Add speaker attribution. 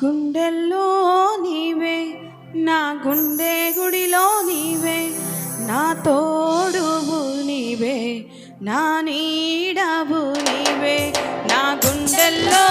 Speaker 1: గుండెల్లో నీవే నా గుండె గుడిలో నీవే నా తోడువు నీవే నా నీడవు నీవే నా గుండెల్లో